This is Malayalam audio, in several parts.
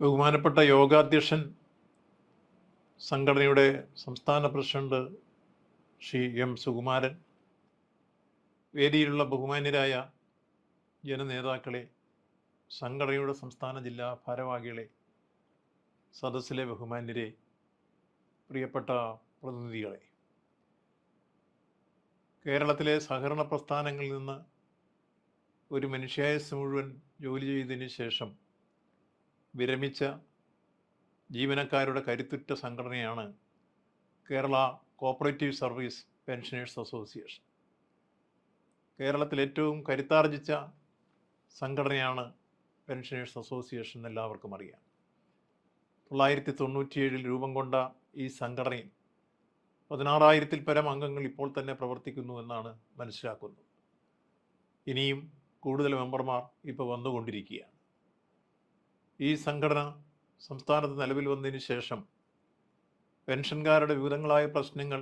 ബഹുമാനപ്പെട്ട യോഗാധ്യക്ഷൻ സംഘടനയുടെ സംസ്ഥാന പ്രസിഡന്റ് ശ്രീ എം സുകുമാരൻ വേദിയിലുള്ള ബഹുമാന്യരായ ജനനേതാക്കളെ സംഘടനയുടെ സംസ്ഥാന ജില്ലാ ഭാരവാഹികളെ സദസ്സിലെ ബഹുമാന്യരെ പ്രിയപ്പെട്ട പ്രതിനിധികളെ. കേരളത്തിലെ സഹകരണ പ്രസ്ഥാനങ്ങളിൽ നിന്ന് ഒരു മനുഷ്യായുസ് മുഴുവൻ ജോലി ചെയ്തതിന് ശേഷം വിരമിച്ച ജീവനക്കാരുടെ കരുത്തുറ്റ സംഘടനയാണ് Kerala cooperative service pensioners association. കേരളത്തിൽ ഏറ്റവും കരുത്താർജിച്ച സംഘടനയാണ് പെൻഷനേഴ്സ് അസോസിയേഷൻ എല്ലാവർക്കും അറിയാം. തൊള്ളായിരത്തി തൊണ്ണൂറ്റിയേഴിൽ രൂപം കൊണ്ട ഈ സംഘടനയിൽ പതിനാറായിരത്തിൽ പരം അംഗങ്ങൾ ഇപ്പോൾ തന്നെ പ്രവർത്തിക്കുന്നു എന്നാണ് മനസ്സിലാക്കുന്നത്. ഇനിയും കൂടുതൽ മെമ്പർമാർ ഇപ്പോൾ വന്നുകൊണ്ടിരിക്കുകയാണ്. ഈ സംഘടന സംസ്ഥാനത്ത് നിലവിൽ വന്നതിന് ശേഷം പെൻഷൻകാരുടെ വിവിധങ്ങളായ പ്രശ്നങ്ങൾ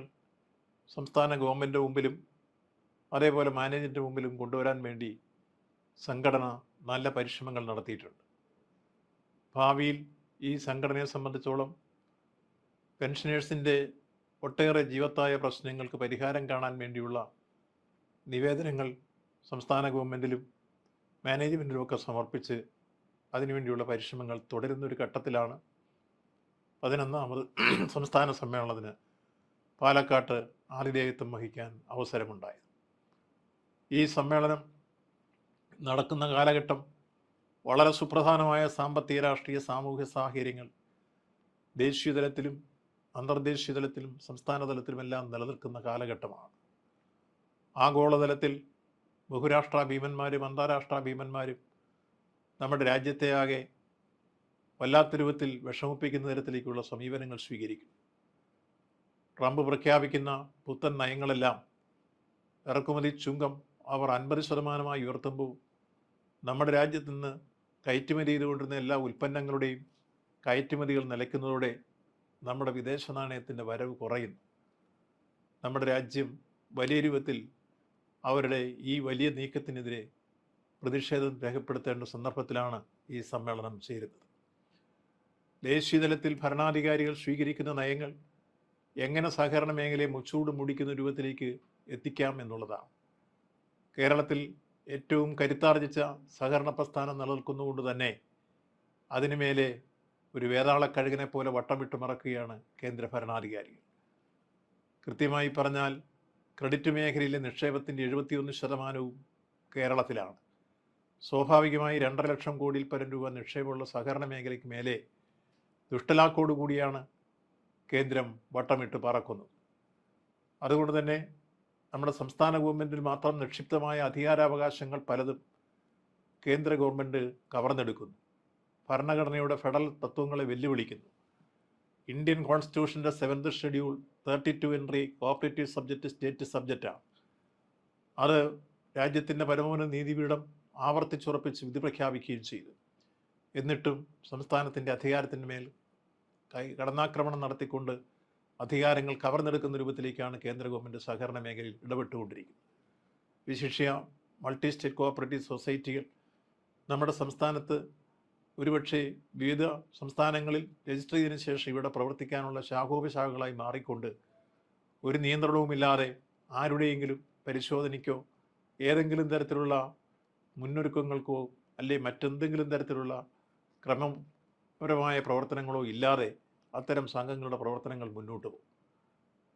സംസ്ഥാന ഗവൺമെന്റ് മുമ്പിലും അതേപോലെ മാനേജ്മെന്റ് മുമ്പിലും കൊണ്ടുവരാൻ വേണ്ടി സംഘടന നല്ല പരിശ്രമങ്ങൾ നടത്തിയിട്ടുണ്ട്. ഭാവിയിൽ ഈ സംഘടനയെ സംബന്ധിച്ചോളം പെൻഷനേഴ്സിന്റെ ഒട്ടേറെ ജീവത്തായ പ്രശ്നങ്ങൾക്ക് പരിഹാരം കാണാൻ വേണ്ടിയുള്ള നിവേദനങ്ങൾ സംസ്ഥാന ഗവൺമെന്റിലും മാനേജ്മെന്റിലും ഒക്കെ സമർപ്പിച്ച് അതിനുവേണ്ടിയുള്ള പരിശ്രമങ്ങൾ തുടരുന്ന ഒരു ഘട്ടത്തിലാണ് പതിനൊന്നാമത് സംസ്ഥാന സമ്മേളനത്തിന് പാലക്കാട്ട് ആതിഥേയത്വം വഹിക്കാൻ അവസരമുണ്ടായത്. ഈ സമ്മേളനം നടക്കുന്ന കാലഘട്ടം വളരെ സുപ്രധാനമായ സാമ്പത്തിക രാഷ്ട്രീയ സാമൂഹ്യ സാഹചര്യങ്ങൾ ദേശീയ തലത്തിലും അന്തർദേശീയ തലത്തിലും സംസ്ഥാന തലത്തിലുമെല്ലാം നിലനിൽക്കുന്ന കാലഘട്ടമാണ്. ആഗോളതലത്തിൽ ബഹുരാഷ്ട്ര ഭീമന്മാരും അന്താരാഷ്ട്ര ഭീമന്മാരും നമ്മുടെ രാജ്യത്തെ ആകെ വല്ലാത്ത രൂപത്തിൽ വിഷമിപ്പിക്കുന്ന തരത്തിലേക്കുള്ള സമീപനങ്ങൾ സ്വീകരിക്കും. ട്രംപ് പ്രഖ്യാപിക്കുന്ന പുത്തൻ നയങ്ങളെല്ലാം ഇറക്കുമതി ചുങ്കം അവർ അൻപത് ശതമാനമായി ഉയർത്തുമ്പോൾ നമ്മുടെ രാജ്യത്ത് നിന്ന് കയറ്റുമതി ചെയ്തുകൊണ്ടിരുന്ന എല്ലാ ഉൽപ്പന്നങ്ങളുടെയും കയറ്റുമതികൾ നിലയ്ക്കുന്നതോടെ നമ്മുടെ വിദേശ നാണയത്തിന്റെ വരവ് കുറയുന്നു. നമ്മുടെ രാജ്യം വലിയ രൂപത്തിൽ അവരുടെ ഈ വലിയ നീക്കത്തിനെതിരെ പ്രതിഷേധം രേഖപ്പെടുത്തേണ്ട സന്ദർഭത്തിലാണ് ഈ സമ്മേളനം ചേരുന്നത്. ദേശീയ തലത്തിൽ ഭരണാധികാരികൾ സ്വീകരിക്കുന്ന നയങ്ങൾ എങ്ങനെ സഹകരണ മേഖലയെ മുച്ചൂട് മുടിക്കുന്ന രൂപത്തിലേക്ക് എത്തിക്കാം എന്നുള്ളതാണ്. കേരളത്തിൽ ഏറ്റവും കരുത്താർജിച്ച സഹകരണ പ്രസ്ഥാനം നിലനിൽക്കുന്നതുകൊണ്ട് തന്നെ അതിനുമേലെ ഒരു വേതാളക്കഴുകിനെ പോലെ വട്ടം വിട്ട് മറക്കുകയാണ് കേന്ദ്ര ഭരണാധികാരികൾ. കൃത്യമായി പറഞ്ഞാൽ ക്രെഡിറ്റ് മേഖലയിലെ നിക്ഷേപത്തിന്റെ എഴുപത്തിയൊന്ന് ശതമാനവും കേരളത്തിലാണ്. സ്വാഭാവികമായി രണ്ടര ലക്ഷം കോടിയിൽ പരം രൂപ നിക്ഷേപമുള്ള സഹകരണ മേഖലയ്ക്ക് മേലെ ദുഷ്ടലാക്കോടുകൂടിയാണ് കേന്ദ്രം വട്ടമിട്ട് പറക്കുന്നത്. അതുകൊണ്ട് തന്നെ നമ്മുടെ സംസ്ഥാന ഗവൺമെന്റിൽ മാത്രം നിക്ഷിപ്തമായ അധികാരാവകാശങ്ങൾ പലതും കേന്ദ്ര ഗവൺമെന്റ് കവർന്നെടുക്കുന്നു. ഭരണഘടനയുടെ ഫെഡറൽ തത്വങ്ങളെ വെല്ലുവിളിക്കുന്നു. Indian കോൺസ്റ്റിറ്റ്യൂഷന്റെ seventh schedule thirty two entry cooperative subject state സബ്ജക്റ്റാണ്. അത് രാജ്യത്തിന്റെ പരമോന്നത നീതിപീഠം ആവർത്തിച്ചുറപ്പിച്ച് വിധി പ്രഖ്യാപിക്കുകയും ചെയ്തു. എന്നിട്ടും സംസ്ഥാനത്തിന്റെ അധികാരത്തിന്റെ മേൽ കൈ കടന്നാക്രമണം നടത്തിക്കൊണ്ട് അധികാരങ്ങൾ കവർന്നെടുക്കുന്ന രൂപത്തിലേക്കാണ് കേന്ദ്ര ഗവൺമെന്റ് സഹകരണ മേഖലയിൽ ഇടപെട്ടുകൊണ്ടിരിക്കുന്നത്. വിശിഷ്യ മൾട്ടി സ്റ്റേറ്റ് കോഓപ്പറേറ്റീവ് സൊസൈറ്റികൾ നമ്മുടെ സംസ്ഥാനത്ത് ഒരുപക്ഷെ വിവിധ സംസ്ഥാനങ്ങളിൽ രജിസ്റ്റർ ചെയ്തതിനു ശേഷം ഇവിടെ പ്രവർത്തിക്കാനുള്ള ശാഖോപശാഖകളായി മാറിക്കൊണ്ട് ഒരു നിയന്ത്രണവുമില്ലാതെ ആരുടെയെങ്കിലും പരിശോധനയ്ക്കോ ഏതെങ്കിലും തരത്തിലുള്ള മുന്നൊരുക്കങ്ങൾക്കോ അല്ലെ മറ്റെന്തെങ്കിലും തരത്തിലുള്ള ക്രമപരമായ പ്രവർത്തനങ്ങളോ ഇല്ലാതെ അത്തരം സംഘങ്ങളുടെ പ്രവർത്തനങ്ങൾ മുന്നോട്ട് പോകും.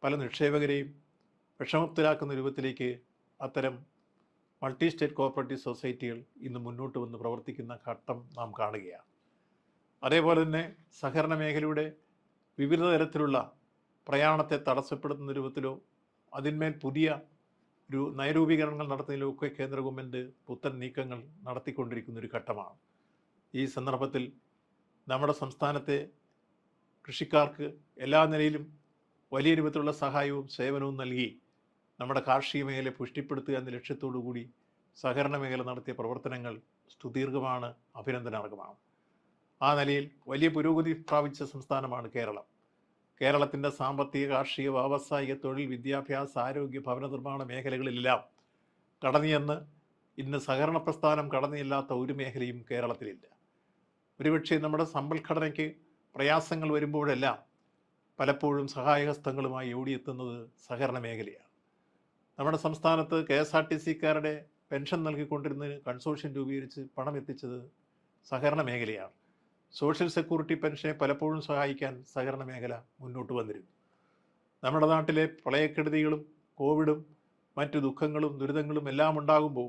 പല നിക്ഷേപകരെയും വിഷമത്തിലാക്കുന്ന രൂപത്തിലേക്ക് അത്തരം മൾട്ടി സ്റ്റേറ്റ് കോപ്പറേറ്റീവ് സൊസൈറ്റികൾ ഇന്ന് മുന്നോട്ട് വന്ന് പ്രവർത്തിക്കുന്ന ഘട്ടം നാം കാണുകയാണ്. അതേപോലെ തന്നെ സഹകരണ മേഖലയുടെ വിവിധ തരത്തിലുള്ള പ്രയാണത്തെ തടസ്സപ്പെടുത്തുന്ന രൂപത്തിലോ അതിന്മേൽ പുതിയ ഒരു നയരൂപീകരണങ്ങൾ നടത്തുന്നതിലൊക്കെ കേന്ദ്ര ഗവൺമെന്റ് പുത്തൻ നീക്കങ്ങൾ നടത്തിക്കൊണ്ടിരിക്കുന്ന ഒരു ഘട്ടമാണ്. ഈ സന്ദർഭത്തിൽ നമ്മുടെ സംസ്ഥാനത്തെ കൃഷിക്കാർക്ക് എല്ലാ നിലയിലും വലിയ രൂപത്തിലുള്ള സഹായവും സേവനവും നൽകി നമ്മുടെ കാർഷിക മേഖലയെ പുഷ്ടിപ്പെടുത്തുക എന്ന ലക്ഷ്യത്തോടു കൂടി സഹകരണ മേഖല നടത്തിയ പ്രവർത്തനങ്ങൾ സ്തുദീർഘമാണ് അഭിനന്ദനാർഹമാണ്. ആ നിലയിൽ വലിയ പുരോഗതി പ്രാപിച്ച സംസ്ഥാനമാണ് കേരളം. കേരളത്തിന്റെ സാമ്പത്തിക കാർഷിക വ്യാവസായിക തൊഴിൽ വിദ്യാഭ്യാസ ആരോഗ്യ ഭവന നിർമ്മാണ മേഖലകളിലെല്ലാം കടന്നിയെന്ന് ഇന്ന് സഹകരണ പ്രസ്ഥാനം കടന്നില്ലാത്ത ഒരു മേഖലയും കേരളത്തിലില്ല. ഒരുപക്ഷെ നമ്മുടെ സമ്പൽഘടനയ്ക്ക് പ്രയാസങ്ങൾ വരുമ്പോഴെല്ലാം പലപ്പോഴും സഹായഹസ്തങ്ങളുമായി ഓടിയെത്തുന്നത് സഹകരണ മേഖലയാണ്. നമ്മുടെ സംസ്ഥാനത്ത് കെ എസ് ആർ ടി സിക്കാരുടെ പെൻഷൻ നൽകിക്കൊണ്ടിരുന്നതിന് കൺസോർഷ്യം രൂപീകരിച്ച് പണം എത്തിച്ചത് സഹകരണ മേഖലയാണ്. സോഷ്യൽ സെക്യൂരിറ്റി പെൻഷനെ പലപ്പോഴും സഹായിക്കാൻ സഹകരണ മേഖല മുന്നോട്ട് വന്നിരുന്നു. നമ്മുടെ നാട്ടിലെ പ്രളയക്കെടുതികളും കോവിഡും മറ്റു ദുഃഖങ്ങളും ദുരിതങ്ങളും എല്ലാം ഉണ്ടാകുമ്പോൾ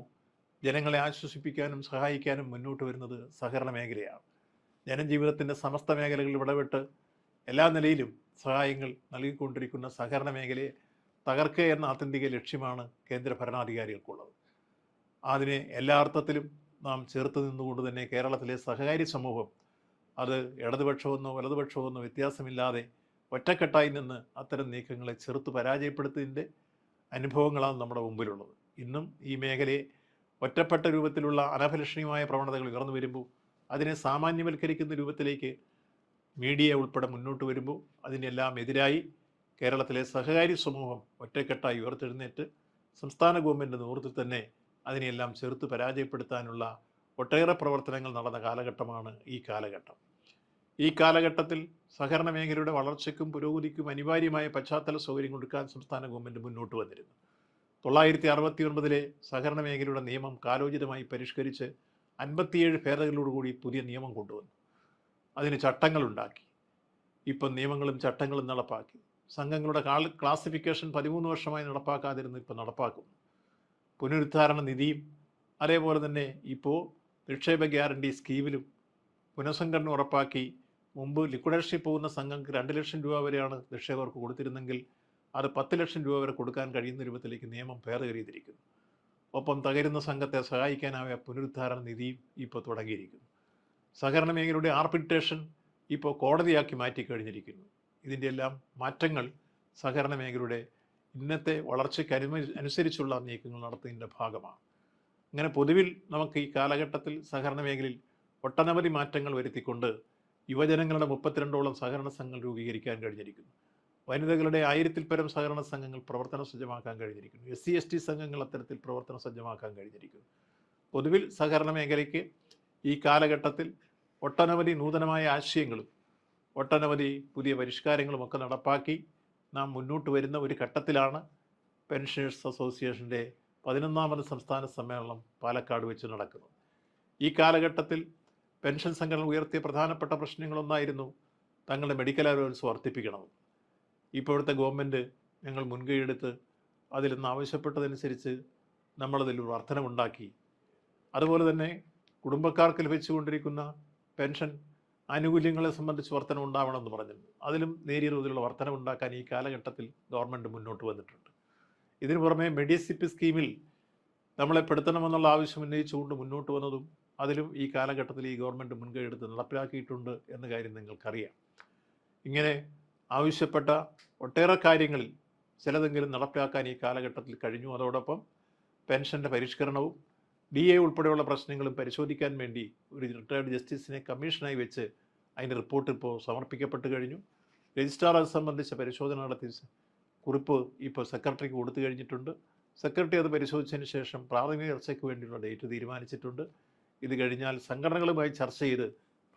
ജനങ്ങളെ ആശ്വസിപ്പിക്കാനും സഹായിക്കാനും മുന്നോട്ട് വരുന്നത് സഹകരണ മേഖലയാണ്. ജനജീവിതത്തിന്റെ സമസ്ത മേഖലകളിൽ ഇടപെട്ട് എല്ലാ നിലയിലും സഹായങ്ങൾ നൽകിക്കൊണ്ടിരിക്കുന്ന സഹകരണ മേഖലയെ തകർക്കുക എന്ന ആത്യന്തിക ലക്ഷ്യമാണ് കേന്ദ്ര ഭരണാധികാരികൾക്കുള്ളത്. അതിനെ എല്ലാ അർത്ഥത്തിലും നാം ചേർത്ത് നിന്നുകൊണ്ട് തന്നെ കേരളത്തിലെ സഹകാരി സമൂഹം അത് ഇടതുപക്ഷമെന്നോ വലതുപക്ഷമെന്നോ വ്യത്യാസമില്ലാതെ ഒറ്റക്കെട്ടായി നിന്ന് അത്തരം നീക്കങ്ങളെ ചെറുത്ത് പരാജയപ്പെടുത്തതിന്റെ അനുഭവങ്ങളാണ് നമ്മുടെ മുമ്പിലുള്ളത്. ഇന്നും ഈ മേഖലയെ ഒറ്റപ്പെട്ട രൂപത്തിലുള്ള അനഭലഷണീയമായ പ്രവണതകൾ ഉയർന്നു വരുമ്പോൾ അതിനെ സാമാന്യവൽക്കരിക്കുന്ന രൂപത്തിലേക്ക് മീഡിയ ഉൾപ്പെടെ മുന്നോട്ട് വരുമ്പോൾ അതിനെല്ലാം എതിരായി കേരളത്തിലെ സഹകാരി സമൂഹം ഒറ്റക്കെട്ടായി ഉയർത്തെഴുന്നേറ്റ് സംസ്ഥാന ഗവൺമെന്റ് നേതൃത്വത്തിൽ തന്നെ അതിനെയെല്ലാം ചെറുത്ത് പരാജയപ്പെടുത്താനുള്ള ഒട്ടേറെ പ്രവർത്തനങ്ങൾ നടന്ന കാലഘട്ടമാണ് ഈ കാലഘട്ടം. ഈ കാലഘട്ടത്തിൽ സഹകരണ മേഖലയുടെ വളർച്ചയ്ക്കും പുരോഗതിക്കും അനിവാര്യമായ പശ്ചാത്തല സൗകര്യം കൊടുക്കാൻ സംസ്ഥാന ഗവൺമെന്റ് മുന്നോട്ട് വന്നിരുന്നു. തൊള്ളായിരത്തി അറുപത്തി ഒൻപതിലെ സഹകരണ മേഖലയുടെ നിയമം കാലോചിതമായി പരിഷ്കരിച്ച് അൻപത്തിയേഴ് ഭേദഗതികളോടുകൂടി പുതിയ നിയമം കൊണ്ടുവന്നു. അതിന് ചട്ടങ്ങളുണ്ടാക്കി. ഇപ്പം നിയമങ്ങളും ചട്ടങ്ങളും നടപ്പാക്കി. സംഘങ്ങളുടെ ക്ലാസിഫിക്കേഷൻ പതിമൂന്ന് വർഷമായി നടപ്പാക്കാതിരുന്നു ഇപ്പം നടപ്പാക്കുന്നു. പുനരുദ്ധാരണ നിധിയും അതേപോലെ തന്നെ ഇപ്പോൾ നിക്ഷേപ ഗ്യാരണ്ടി സ്കീമിലും പുനഃസംഘടന ഉറപ്പാക്കി മുമ്പ് ലിക്വിഡേഷനിൽ പോകുന്ന സംഘങ്ങൾക്ക് രണ്ട് ലക്ഷം രൂപ വരെയാണ് നിക്ഷേപകർക്ക് കൊടുത്തിരുന്നെങ്കിൽ അത് പത്ത് ലക്ഷം രൂപ വരെ കൊടുക്കാൻ കഴിയുന്ന രൂപത്തിലേക്ക് നിയമം ഭേദഗതിയിരിക്കുന്നു ഒപ്പം തകരുന്ന സംഘത്തെ സഹായിക്കാനായ പുനരുദ്ധാരണ നിധിയും ഇപ്പോൾ തുടങ്ങിയിരിക്കുന്നു. സഹകരണ മേഖലയുടെ ആർബിട്രേഷൻ ഇപ്പോൾ കോടതിയാക്കി മാറ്റിക്കഴിഞ്ഞിരിക്കുന്നു. ഇതിന്റെ എല്ലാം മാറ്റങ്ങൾ സഹകരണ മേഖലയുടെ ഇന്നത്തെ വളർച്ചയ്ക്ക് അനുസരിച്ചുള്ള നീക്കങ്ങൾ നടത്തുന്നതിന്റെ ഭാഗമാണ്. അങ്ങനെ പൊതുവിൽ നമുക്ക് ഈ കാലഘട്ടത്തിൽ സഹകരണ മേഖലയിൽ ഒട്ടനവധി മാറ്റങ്ങൾ വരുത്തിക്കൊണ്ട് യുവജനങ്ങളുടെ മുപ്പത്തിരണ്ടോളം സഹകരണ സംഘങ്ങൾ രൂപീകരിക്കാൻ കഴിഞ്ഞിരിക്കുന്നു. വനിതകളുടെ ആയിരത്തിൽ പരം സഹകരണ സംഘങ്ങൾ പ്രവർത്തന സജ്ജമാക്കാൻ കഴിഞ്ഞിരിക്കുന്നു. എസ് സി എസ് ടി സംഘങ്ങൾ അത്തരത്തിൽ പ്രവർത്തന സജ്ജമാക്കാൻ കഴിഞ്ഞിരിക്കുന്നു. പൊതുവിൽ സഹകരണ മേഖലയ്ക്ക് ഈ കാലഘട്ടത്തിൽ ഒട്ടനവധി നൂതനമായ ആശയങ്ങളും ഒട്ടനവധി പുതിയ പരിഷ്കാരങ്ങളും ഒക്കെ നടപ്പാക്കി നാം മുന്നോട്ട് വരുന്ന ഒരു ഘട്ടത്തിലാണ് പെൻഷനേഴ്സ് അസോസിയേഷന്റെ പതിനൊന്നാമത് സംസ്ഥാന സമ്മേളനം പാലക്കാട് വെച്ച് നടക്കുന്നു. ഈ കാലഘട്ടത്തിൽ പെൻഷൻ സംഘടന ഉയർത്തിയ പ്രധാനപ്പെട്ട പ്രശ്നങ്ങളൊന്നായിരുന്നു തങ്ങളുടെ മെഡിക്കൽ അലവൻസ് വർദ്ധിപ്പിക്കണം. ഇപ്പോഴത്തെ ഗവൺമെന്റ് ഞങ്ങൾ മുൻകൈയെടുത്ത് അതിൽ നിന്ന് ആവശ്യപ്പെട്ടതനുസരിച്ച് നമ്മളതിൽ വർധനമുണ്ടാക്കി അതുപോലെ തന്നെ കുടുംബക്കാർക്ക് ലഭിച്ചുകൊണ്ടിരിക്കുന്ന പെൻഷൻ ആനുകൂല്യങ്ങളെ സംബന്ധിച്ച് വർധന ഉണ്ടാവണമെന്ന് പറഞ്ഞിരുന്നു. അതിലും നേരിയ തോതിലുള്ള വർധനമുണ്ടാക്കാൻ ഈ കാലഘട്ടത്തിൽ ഗവൺമെന്റ് മുന്നോട്ട് വന്നിട്ടുണ്ട്. ഇതിനു പുറമെ മെഡിസിപ്പ് സ്കീമിൽ നമ്മളെ പെടുത്തണമെന്നുള്ള ആവശ്യം ഉന്നയിച്ചുകൊണ്ട് മുന്നോട്ട് വന്നതും അതിലും ഈ കാലഘട്ടത്തിൽ ഈ ഗവൺമെന്റ് മുൻകൈ എടുത്ത് നടപ്പിലാക്കിയിട്ടുണ്ട് എന്ന കാര്യം നിങ്ങൾക്കറിയാം. ഇങ്ങനെ ആവശ്യപ്പെട്ട ഒട്ടേറെ കാര്യങ്ങളിൽ ചിലതെങ്കിലും നടപ്പിലാക്കാൻ ഈ കാലഘട്ടത്തിൽ കഴിഞ്ഞു. അതോടൊപ്പം പെൻഷന്റെ പരിഷ്കരണവും ഡി എ ഉൾപ്പെടെയുള്ള പ്രശ്നങ്ങളും പരിശോധിക്കാൻ വേണ്ടി ഒരു റിട്ടയർഡ് ജസ്റ്റിസിനെ കമ്മീഷനായി വെച്ച് അതിന്റെ റിപ്പോർട്ട് ഇപ്പോൾ സമർപ്പിക്കപ്പെട്ട് കഴിഞ്ഞു. രജിസ്ട്രാർ അത് സംബന്ധിച്ച പരിശോധന നടത്തി കുറിപ്പ് ഇപ്പോൾ സെക്രട്ടറിക്ക് കൊടുത്തു കഴിഞ്ഞിട്ടുണ്ട്. സെക്രട്ടറി അത് പരിശോധിച്ചതിന് ശേഷം പ്രാഥമിക ചർച്ചയ്ക്ക് വേണ്ടിയുള്ള ഡേറ്റ് തീരുമാനിച്ചിട്ടുണ്ട്. ഇത് കഴിഞ്ഞാൽ സംഘടനകളുമായി ചർച്ച ചെയ്ത്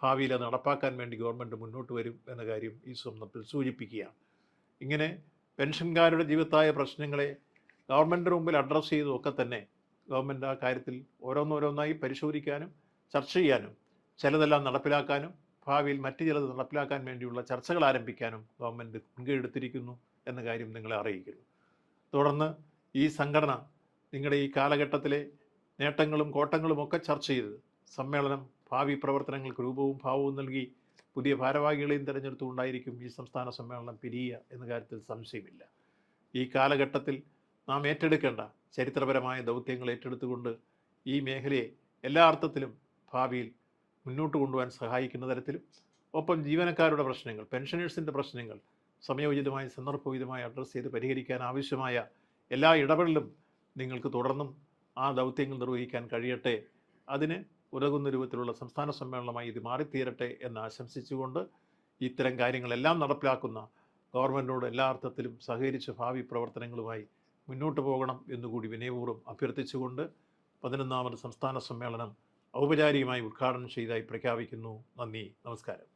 ഭാവിയിൽ അത് നടപ്പാക്കാൻ വേണ്ടി ഗവൺമെന്റ് മുന്നോട്ട് വരും എന്ന കാര്യം ഈ സ്വപ്നത്തിൽ സൂചിപ്പിക്കുകയാണ്. ഇങ്ങനെ പെൻഷൻകാരുടെ ജീവിതത്തായ പ്രശ്നങ്ങളെ ഗവൺമെന്റിന് മുമ്പിൽ അഡ്രസ്സ് ചെയ്തുമൊക്കെ തന്നെ ഗവൺമെന്റ് ആ കാര്യത്തിൽ ഓരോന്നോരോന്നായി പരിശോധിക്കാനും ചർച്ച ചെയ്യാനും ചിലതെല്ലാം നടപ്പിലാക്കാനും ഭാവിയിൽ മറ്റ് ചിലത് നടപ്പിലാക്കാൻ വേണ്ടിയുള്ള ചർച്ചകൾ ആരംഭിക്കാനും ഗവൺമെന്റ് മുൻകൈയെടുത്തിരിക്കുന്നു എന്ന കാര്യം നിങ്ങളെ അറിയിക്കുന്നു. തുടർന്ന് ഈ സംഘടന നിങ്ങളുടെ ഈ കാലഘട്ടത്തിലെ നേട്ടങ്ങളും കോട്ടങ്ങളും ഒക്കെ ചർച്ച ചെയ്ത് സമ്മേളനം ഭാവി പ്രവർത്തനങ്ങൾക്ക് രൂപവും ഭാവവും നൽകി പുതിയ ഭാരവാഹികളെയും തിരഞ്ഞെടുത്തുകൊണ്ടായിരിക്കും ഈ സംസ്ഥാന സമ്മേളനം പിരിയുക എന്ന കാര്യത്തിൽ സംശയമില്ല. ഈ കാലഘട്ടത്തിൽ നാം ഏറ്റെടുക്കേണ്ട ചരിത്രപരമായ ദൗത്യങ്ങൾ ഏറ്റെടുത്തുകൊണ്ട് ഈ മേഖലയെ എല്ലാ അർത്ഥത്തിലും ഭാവിയിൽ മുന്നോട്ട് കൊണ്ടുപോകാൻ സഹായിക്കുന്ന തരത്തിലും. ഒപ്പം ജീവനക്കാരുടെ പ്രശ്നങ്ങൾ പെൻഷനേഴ്സിന്റെ പ്രശ്നങ്ങൾ സമയോചിതമായി സന്ദർഭോചിതമായി അഡ്രസ്സ് ചെയ്ത് പരിഹരിക്കാൻ ആവശ്യമായ എല്ലാ ഇടപെടലും നിങ്ങൾക്ക് തുടർന്നും ആ ദൗത്യങ്ങൾ നിർവഹിക്കാൻ കഴിയട്ടെ. അതിന് ഉതകുന്ന രൂപത്തിലുള്ള സംസ്ഥാന സമ്മേളനമായി ഇത് മാറിത്തീരട്ടെ എന്ന് ആശംസിച്ചുകൊണ്ട് ഇത്തരം കാര്യങ്ങളെല്ലാം നടപ്പിലാക്കുന്ന ഗവൺമെന്റിനോട് എല്ലാ അർത്ഥത്തിലും സഹകരിച്ച് ഭാവി പ്രവർത്തനങ്ങളുമായി മുന്നോട്ട് പോകണം എന്നുകൂടി വിനയപൂർവം അഭ്യർത്ഥിച്ചുകൊണ്ട് പതിനൊന്നാമത് സംസ്ഥാന സമ്മേളനം ഔപചാരികമായി ഉദ്ഘാടനം ചെയ്തതായി പ്രഖ്യാപിക്കുന്നു. നന്ദി. നമസ്കാരം.